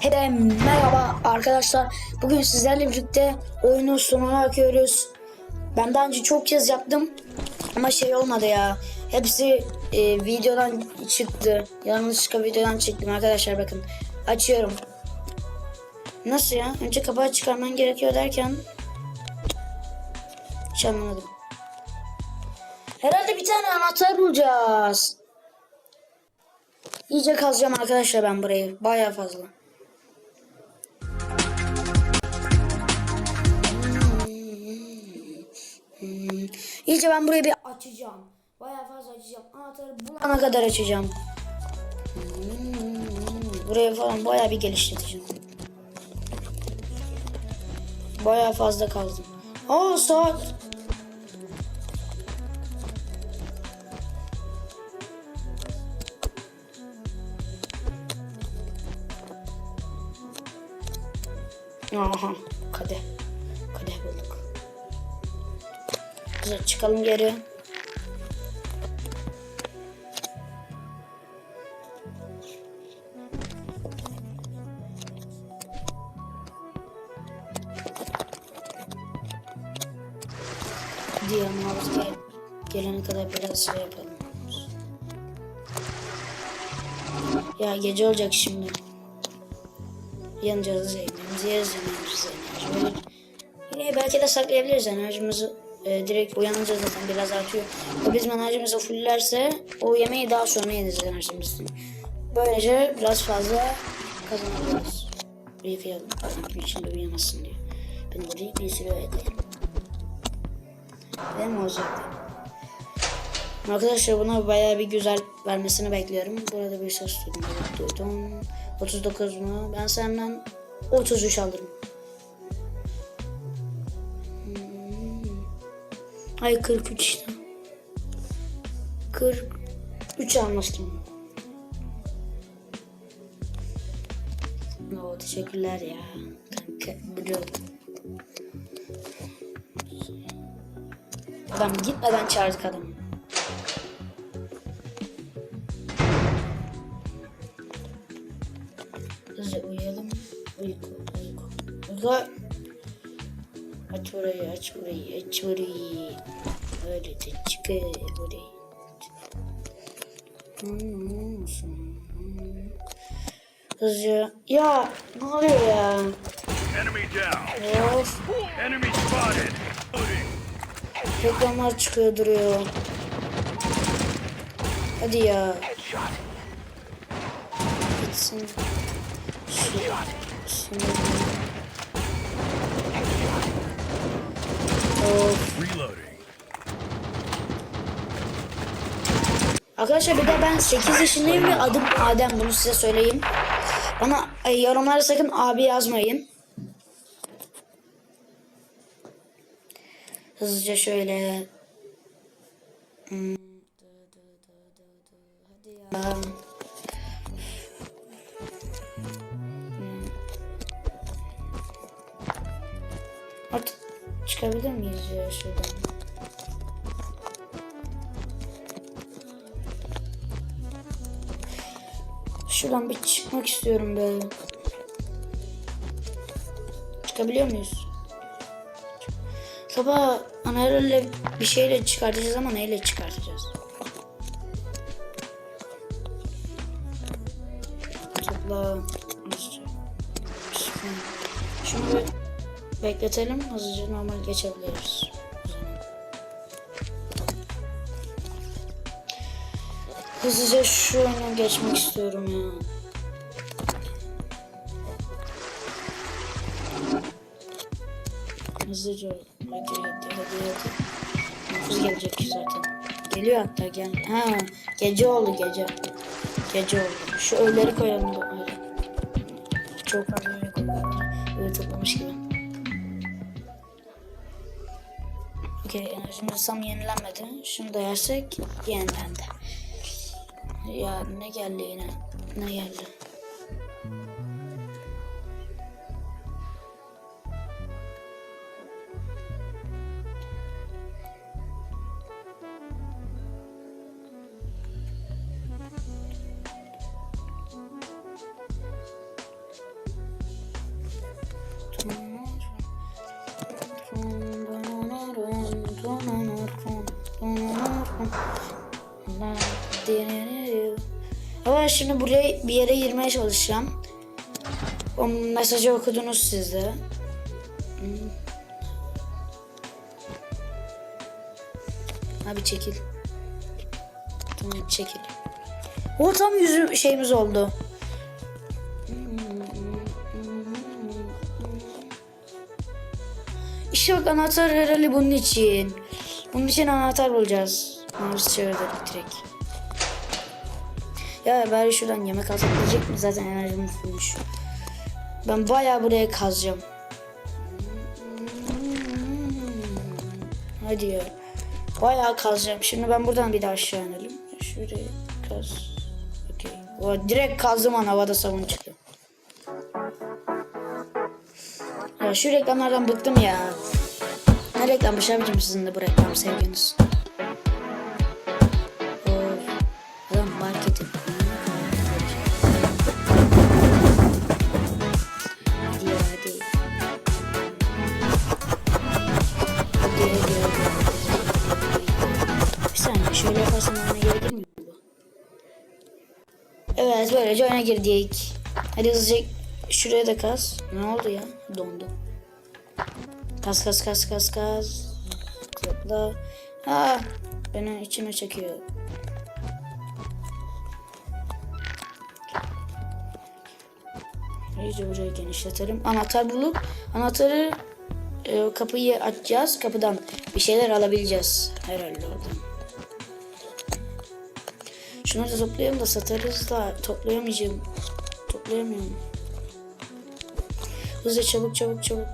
Hepinize merhaba arkadaşlar. Bugün sizlerle birlikte oyunu sonuna akıyoruz. Ben daha önce çok kez yaptım ama şey olmadı ya. Hepsi e, videodan çıktı. Yanlışlıkla videodan çıktım arkadaşlar bakın. Açıyorum. Nasıl ya? Önce kapağı çıkarman gerekiyor derken hiç anlamadım. Herhalde bir tane anahtar bulacağız. İyice kazacağım arkadaşlar ben burayı. Baya fazla. İyice ben burayı bir açacağım. Baya fazla açacağım. Anahtarı bulana kadar açacağım. Hmm. Buraya falan baya bir geliştireceğim. Baya fazla kaldım. Aa saat. Aha. Kadeh Güzel çıkalım geri. Mouse gel gelene kadar biraz şey yapalım. Ya gece olacak şimdi. Yanacağız yemeğimizi yeriz yemeğimizi belki de saklayabiliriz enerjimizi. E, direkt uyanınca zaten biraz artıyor. O bizim enerjimizi fullerse o yemeği daha sonra yeriz enerjimizi. Böylece biraz fazla kazanabiliriz. Yıkayalım. Gün içinde uyanmasın diye. Ben burayı bir edeyim. Değil mi olacak? Arkadaşlar buna bayağı bir güzel vermesini bekliyorum. Burada bir ses duydum. Duydum. 39 mu? Ben senden 33 alırım. Ay 43 işte. 43 almıştım. Oo, teşekkürler ya. Kanka, bro. Adam gitmeden çağırdık adamı. Hızlı uyuyalım. Uyku, uyku. Uyku. Aç burayı, aç burayı, aç burayı. Öyle de çıkar burayı. Hmm, Hızlıca. Ya ne oluyor ya? Enemy down. Of. Enemy spotted. Reklamlar çıkıyor duruyor. Hadi ya. Gitsin. Şu, şimdi. Of. Reloading. Arkadaşlar bir de ben 8 yaşındayım ve adım Adem bunu size söyleyeyim. Bana e, yorumlara sakın abi yazmayın. Hızlıca şöyle. Hmm. Hadi ya. Artık çıkabilir miyiz ya şuradan? Şuradan bir çıkmak istiyorum böyle. Çıkabiliyor muyuz? Sabah anahtarla bir şeyle çıkartacağız ama neyle çıkartacağız? Topla. Şunu bekletelim. Hızlıca normal geçebiliriz. Hızlıca şu oyunu geçmek istiyorum ya. Hızlıca hadi hadi hadi hadi. Nüfus gelecek zaten. Geliyor hatta gel. Ha gece oldu gece. Gece oldu. Şu ölüleri koyalım da öyle. Çok öyle koyalım. Öyle toplamış gibi. Okey enerjimiz tam yenilenmedi. Şunu da yersek yenilendi. Ya ne geldi yine? Ne geldi? Ben şimdi buraya bir yere girmeye çalışacağım. O mesajı okudunuz siz de. Hmm. Abi çekil. Tamam çekil. O tam yüzü şeyimiz oldu. İşte bak anahtar herhalde bunun için. Bunun için anahtar bulacağız. Mavisi çevirdik direkt. Ya bari şuradan yemek alsak diyecek mi? Zaten enerjim fullmuş. Ben bayağı buraya kazacağım. Hadi ya. Bayağı kazacağım. Şimdi ben buradan bir daha aşağı inelim. Şuraya kaz. Okey. O direkt kazdım an havada savun çıktı. Ya şu reklamlardan bıktım ya. Ne reklammış abicim sizin de bu reklam sevginiz. Oyuna girdik. Hadi hızlıca şuraya da kaz. Ne oldu ya? Dondu. Kas kas kas kas kas. Zıpla. Ha, beni içime çekiyor. İyice burayı genişletelim. Anahtar bulup anahtarı e, kapıyı açacağız. Kapıdan bir şeyler alabileceğiz. Herhalde oradan. Şunu da toplayalım da satarız da toplayamayacağım. Toplayamıyorum. Hızlı çabuk çabuk çabuk.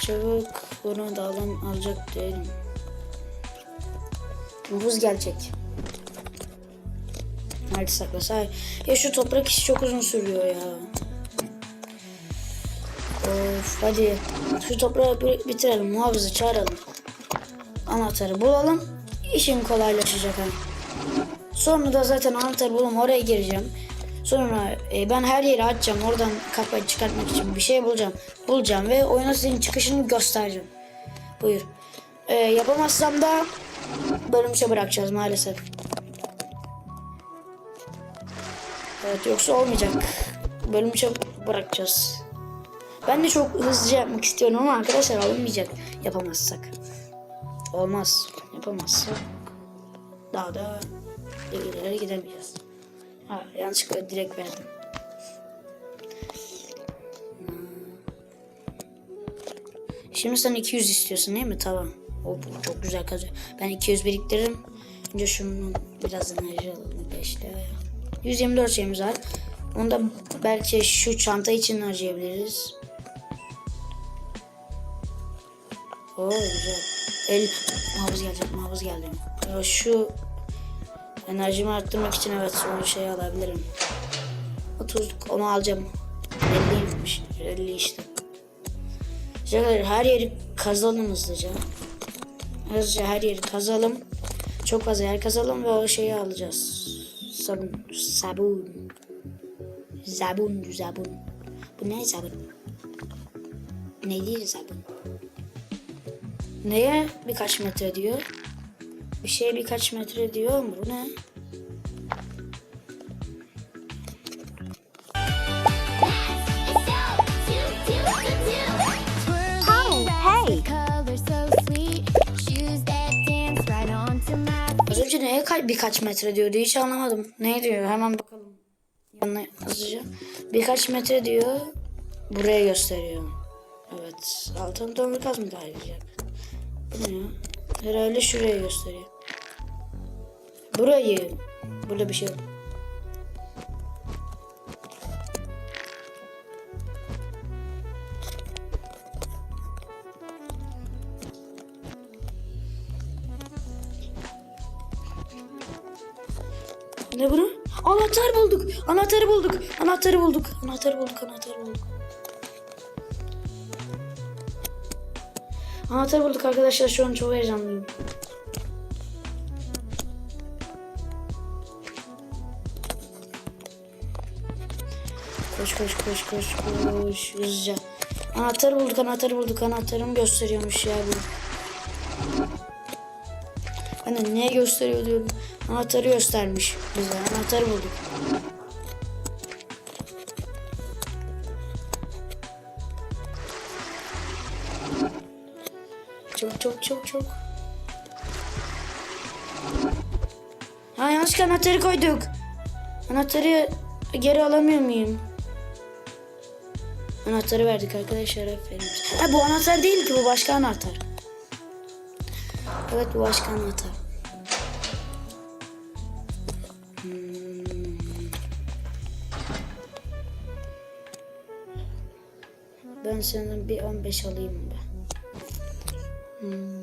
Çabuk bunu da alan alacak değilim. Buz gelecek. Nerede saklasa? Ya şu toprak işi çok uzun sürüyor ya. Of hadi. Şu toprağı bitirelim. Muhafızı çağıralım. Anahtarı bulalım. İşim kolaylaşacak ha. Sonra da zaten anahtarı bulalım oraya gireceğim. Sonra e, ben her yeri açacağım. Oradan kapıyı çıkartmak için bir şey bulacağım. Bulacağım ve oyuna senin çıkışını göstereceğim. Buyur. E, yapamazsam da bölümçe bırakacağız maalesef. Evet yoksa olmayacak. Bölümçe bırakacağız. Ben de çok hızlıca yapmak istiyorum ama arkadaşlar olmayacak yapamazsak. Olmaz. Yapamazsak daha da ileri gidemeyeceğiz. Ha, yanlışlıkla direkt verdim. Şimdi sen 200 istiyorsun değil mi? Tamam. O çok güzel kazıyor. Ben 200 biriktiririm. Önce şunun biraz enerji alalım. 5'te. 124 şeyimiz var. Onu da belki şu çanta için harcayabiliriz. Oo güzel. El muhafız gelecek, muhafız geldi. Ya şu enerjimi arttırmak için evet son şeyi alabilirim. 30 onu alacağım. 50'ymiş. 50 işte. Arkadaşlar her yeri kazalım hızlıca. Hızlıca her yeri kazalım. Çok fazla yer kazalım ve o şeyi alacağız. Sabun. Sabun. Zabun. Zabun. Bu ne zabun? Neydi zabun? Neye birkaç metre diyor? Bir şeye birkaç metre diyor mu? Bu ne? Az önce neye ka- birkaç metre diyordu hiç anlamadım. Ne diyor? Hemen bakalım. Yanına hızlıca. Birkaç metre diyor. Buraya gösteriyor. Evet. Altın tomruk az mı kaydedecek? Bu ne ya? Herhalde şuraya gösteriyor. Burayı. Burada bir şey yok. Ne bunu? Anahtar bulduk. Anahtarı bulduk. Anahtarı bulduk. Anahtarı bulduk. Anahtarı bulduk. Anahtarı bulduk arkadaşlar. Şu an çok heyecanlıyım. Koş koş koş koş koş. Hızlıca. Anahtarı bulduk. Anahtarı bulduk. Anahtarımı gösteriyormuş ya bu. De ne gösteriyor diyorum. Anahtarı göstermiş bize. Anahtarı bulduk. Çok. Ha yanlışlıkla anahtarı koyduk. Anahtarı geri alamıyor muyum? Anahtarı verdik arkadaşlar aferin. Ha bu anahtar değil ki bu başka anahtar. Evet bu başka anahtar. Hmm. Ben senden bir 15 alayım ben. Hmm.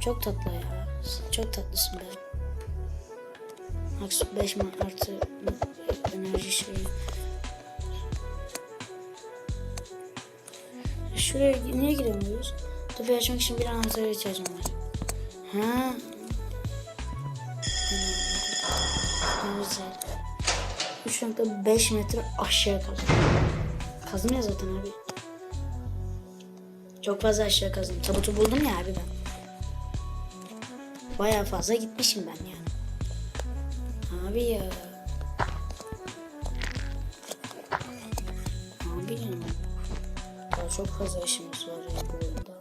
Çok tatlı ya. Çok tatlısın be. Max 5 mi artı enerji şeyi. Şuraya niye giremiyoruz? Tabii açmak için bir anahtara ihtiyacım var. Ha. Güzel. 3.5 metre aşağı kazdım. Kazdım ya zaten abi. Çok fazla aşağı kazdım. Tabutu buldum ya abi ben. Baya fazla gitmişim ben yani. Abi ya. Abi ya. Daha çok fazla işimiz var ya bu oyunda.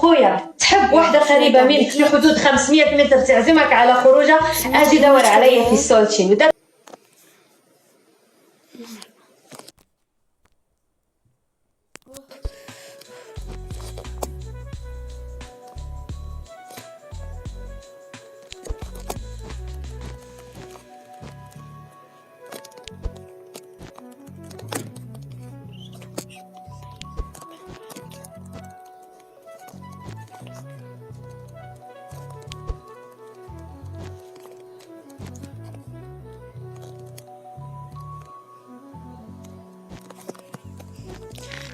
خويا تحب وحدة قريبة منك في حدود 500 متر تعزمك على خروجة أجي دور علي في السولشين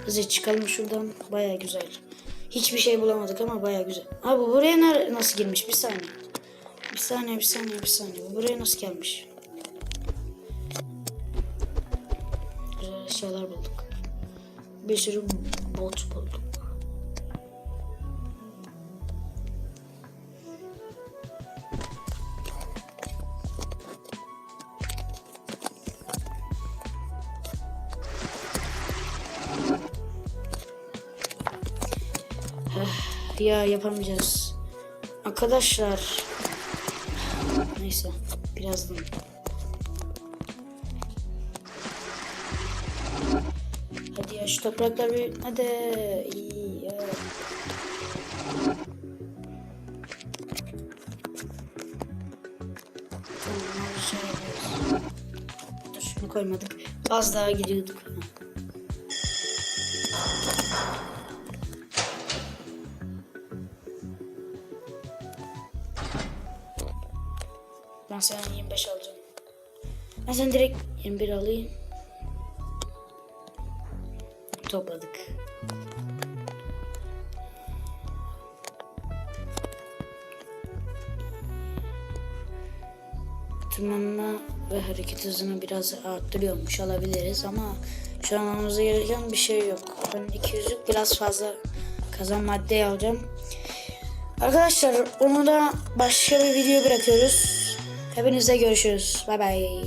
Hızlı çıkalım şuradan. Baya güzel. Hiçbir şey bulamadık ama baya güzel. Abi bu buraya nasıl girmiş? Bir saniye. Bir saniye, bir saniye, bir saniye. Bu buraya nasıl gelmiş? Güzel eşyalar bulduk. Bir sürü bot bulduk. Ya yapamayacağız. Arkadaşlar. Neyse. Birazdan. Hadi ya şu topraklar bir... Hadi. İyi ya. Tamam, şey şunu koymadık. Az daha gidiyorduk. Sana direkt 21 alayım. Topladık. Tırmanma ve hareket hızını biraz arttırıyormuş olabiliriz ama şu an almamıza gereken bir şey yok. Ben 200'lük biraz fazla kazan maddeyi alacağım. Arkadaşlar onu da başka bir video bırakıyoruz. Hepinizle görüşürüz. Bay bay.